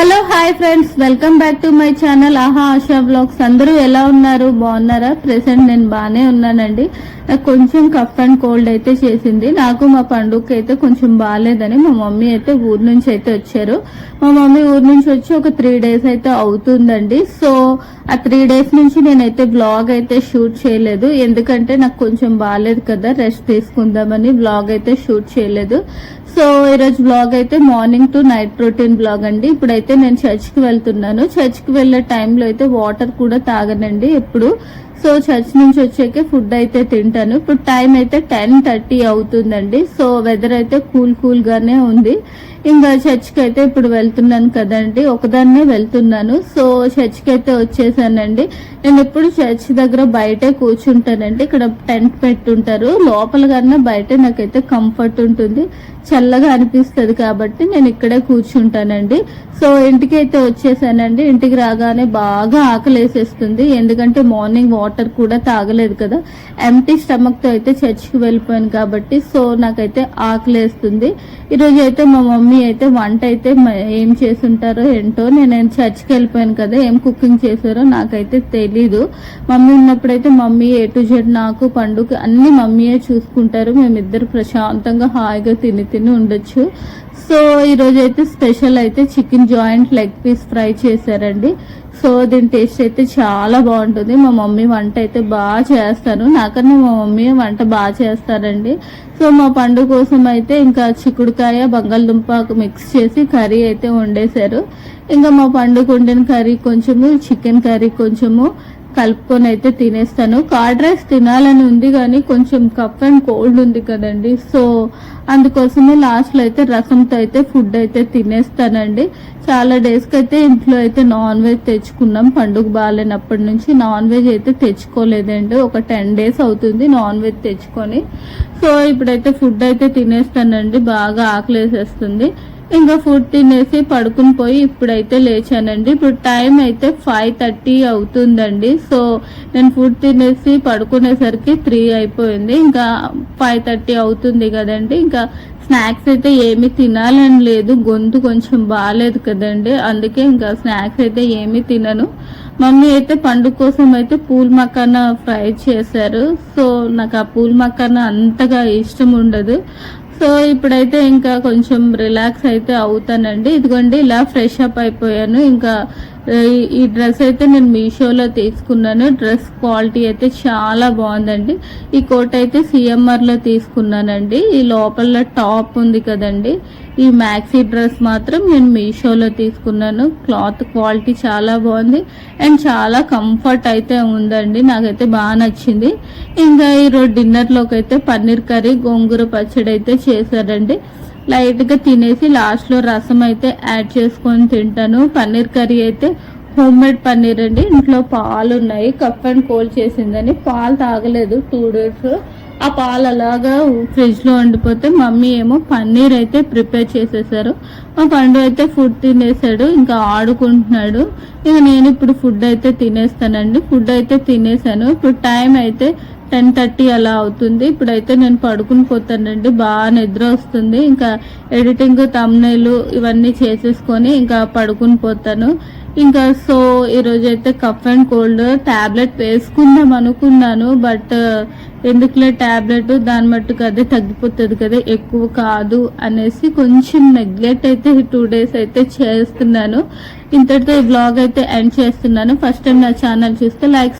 Hello hi friends. Welcome back to my channel ఆహా Asha blogs. అందరూ ఎలా ఉన్నారు? బాగున్నారా? ప్రెసెంట్ నేను బాగానే ఉన్నానండి. నాకు కొంచెం కఫ్ అండ్ కోల్డ్ అయితే చేసింది. నాకు మా పండుగకి అయితే కొంచెం బాగాలేదని మా మమ్మీ అయితే ఊరు నుంచి అయితే వచ్చారు. మా మమ్మీ ఊరు నుంచి వచ్చి ఒక త్రీ డేస్ అయితే అవుతుందండి. సో ఆ త్రీ డేస్ నుంచి నేనైతే బ్లాగ్ అయితే షూట్ చేయలేదు. ఎందుకంటే నాకు కొంచెం బాగాలేదు కదా రెస్ట్ తీసుకుందామని బ్లాగ్ అయితే షూట్ చేయలేదు. సో ఈరోజు బ్లాగ్ అయితే morning to night routine vlog అండి. ఇప్పుడైతే నేను చర్చ్కి వెళ్తున్నాను. చర్చ్కి వెళ్ళే టైంలో అయితే వాటర్ కూడా తాగనండి. ఎప్పుడు సో చర్చ్ నుంచి వచ్చాక ఫుడ్ అయితే తింటాను. ఇప్పుడు టైం అయితే టెన్ థర్టీ అవుతుందండి. సో వెదర్ అయితే కూల్ కూల్ గానే ఉంది. ఇంకా చర్చ్కి అయితే ఇప్పుడు వెళ్తున్నాను కదండి. ఒకదాన్నే వెళ్తున్నాను. సో చర్చ్కి అయితే వచ్చేసానండి. నేను ఎప్పుడు చర్చ్ దగ్గర బయటే కూర్చుంటానండి. ఇక్కడ టెంట్ పెట్టుంటారు. లోపల కన్నా బయట నాకైతే కంఫర్ట్ ఉంటుంది. చల్లగా అనిపిస్తుంది కాబట్టి నేను ఇక్కడే కూర్చుంటానండి. సో ఇంటికి అయితే వచ్చేసానండి. ఇంటికి రాగానే బాగా ఆకలి వేసేస్తుంది ఎందుకంటే మార్నింగ్ వాటర్ కూడా తాగలేదు కదా. ఎంటీ స్టమక్తో అయితే చర్చికి వెళ్ళిపోయాను కాబట్టి సో నాకైతే ఆకలేస్తుంది. ఈరోజు అయితే మా మమ్మీ అయితే వంట అయితే ఏం చేసుంటారో ఏంటో నేను చర్చికి వెళ్ళిపోయాను కదా ఏం కుకింగ్ చేశారో నాకైతే తెలీదు. మమ్మీ ఉన్నప్పుడైతే మమ్మీ ఏ టు జెడ్ నాకు పండుగ అన్ని మమ్మీయే చూసుకుంటారు. మేమిద్దరు ప్రశాంతంగా హాయిగా తిని తిని ఉండొచ్చు. సో ఈరోజు అయితే స్పెషల్ అయితే chicken joint leg piece fry చేశారండి. సో దీని టేస్ట్ అయితే చాలా బాగుంటుంది. మా మమ్మీ వంట అయితే బాగా చేస్తాను. నాకన్నా మా మమ్మీ వంట బాగా చేస్తారండి. సో మా పండు కోసం అయితే ఇంకా చిక్కుడుకాయ బంగాళదుంప మిక్స్ చేసి కర్రీ అయితే వండేశారు. ఇంకా మా పండుగ వండిన కర్రీ కొంచెము చికెన్ కర్రీ కొంచెము కలుపుకొని అయితే తినేస్తాను. కార్డ్ రైస్ తినాలని ఉంది కానీ కొంచెం కఫ్ అండ్ కోల్డ్ ఉంది కదండి. సో అందుకోసమే లాస్ట్లో అయితే రసంతో అయితే ఫుడ్ అయితే తినేస్తానండి. చాలా డేస్కి అయితే ఇంట్లో అయితే నాన్ వెజ్ తెచ్చుకున్నాం. పండుగ బాగాలేనప్పటి నుంచి నాన్ వెజ్ అయితే తెచ్చుకోలేదండి. ఒక టెన్ డేస్ అవుతుంది నాన్ వెజ్ తెచ్చుకొని. సో ఇప్పుడైతే ఫుడ్ అయితే తినేస్తానండి. బాగా ఆకలేసేస్తుంది. ఇంకా ఫుడ్ తినేసి పడుకుని పోయి ఇప్పుడైతే లేచానండి. ఇప్పుడు టైం అయితే ఫైవ్ థర్టీ అవుతుందండి. సో నేను ఫుడ్ తినేసి పడుకునేసరికి త్రీ అయిపోయింది. ఇంకా ఫైవ్ థర్టీ అవుతుంది కదండి. ఇంకా స్నాక్స్ అయితే ఏమీ తినాలని లేదు. గొంతు కొంచెం బాగాలేదు కదండి. అందుకే ఇంకా స్నాక్స్ అయితే ఏమీ తినను. మమ్మీ అయితే పండుగ కోసం అయితే పూల్ మక్కన ఫ్రై చేశారు. సో నాకు ఆ పూల్ మక్కన అంతగా ఇష్టం ఉండదు. సో ఇప్పుడైతే ఇంకా కొంచెం రిలాక్స్ అయితే అవుతానండి. ఇదిగోండి ఇలా ఫ్రెష్ అప్ అయిపోయాను. ఇంకా ఈ- ఈ డ్రెస్ అయితే నేను మీషోలో తీసుకున్నాను. డ్రెస్ క్వాలిటీ అయితే చాలా బాగుందండి. ఈ కోట్ అయితే సిఎంఆర్లో తీసుకున్నానండి. ఈ లోపల టాప్ ఉంది కదండి. ఈ మ్యాక్సీ డ్రెస్ మాత్రం నేను మీషోలో తీసుకున్నాను. క్లాత్ క్వాలిటీ చాలా బాగుంది. అండ్ చాలా కంఫర్ట్ అయితే ఉందండి. నాకైతే బాగా నచ్చింది. ఇంకా ఈరోజు డిన్నర్లోకి అయితే పన్నీర్ కర్రీ గోంగూర పచ్చడి అయితే చేశారండి. లైట్గా తినేసి లాస్ట్లో రసం అయితే యాడ్ చేసుకొని తింటాను. పన్నీర్ కర్రీ అయితే హోమ్ మేడ్ పన్నీర్ అండి. ఇంట్లో పాలు ఉన్నాయి కప్ అండ్ కోల్డ్ చేసిందని. పాలు తాగలేదు. టూ డేస్ ఆ పాలు అలాగా ఫ్రిడ్జ్లో వండిపోతే మమ్మీ ఏమో పన్నీర్ అయితే ప్రిపేర్ చేసేసారు. మా పండు అయితే ఫుడ్ తినేసాడు ఇంకా ఆడుకుంటున్నాడు. ఇక నేను ఇప్పుడు ఫుడ్ అయితే తినేస్తానండి. ఫుడ్ అయితే తినేసాను. ఇప్పుడు టైం అయితే టెన్ థర్టీ అలా అవుతుంది. ఇప్పుడైతే నేను పడుకుని పోతానండి. బాగా నిద్ర వస్తుంది. ఇంకా ఎడిటింగ్ తమ్నైలు ఇవన్నీ చేసేసుకొని ఇంకా పడుకుని పోతాను. ఇంకా సో ఈరోజు అయితే కఫ్ అండ్ కోల్డ్ టాబ్లెట్ వేసుకుందాం అనుకున్నాను. బట్ ఎందుకులే టాబ్లెట్? దాని మట్టుకు అదే తగ్గిపోతుంది కదా ఎక్కువ కాదు అనేసి కొంచెం నెగ్లెక్ట్ అయితే టూ డేస్ అయితే చేస్తున్నాను. ఇంతటితో ఈ బ్లాగ్ అయితే ఎండ్ చేస్తున్నాను. ఫస్ట్ టైం నా ఛానల్ చూస్తే లైక్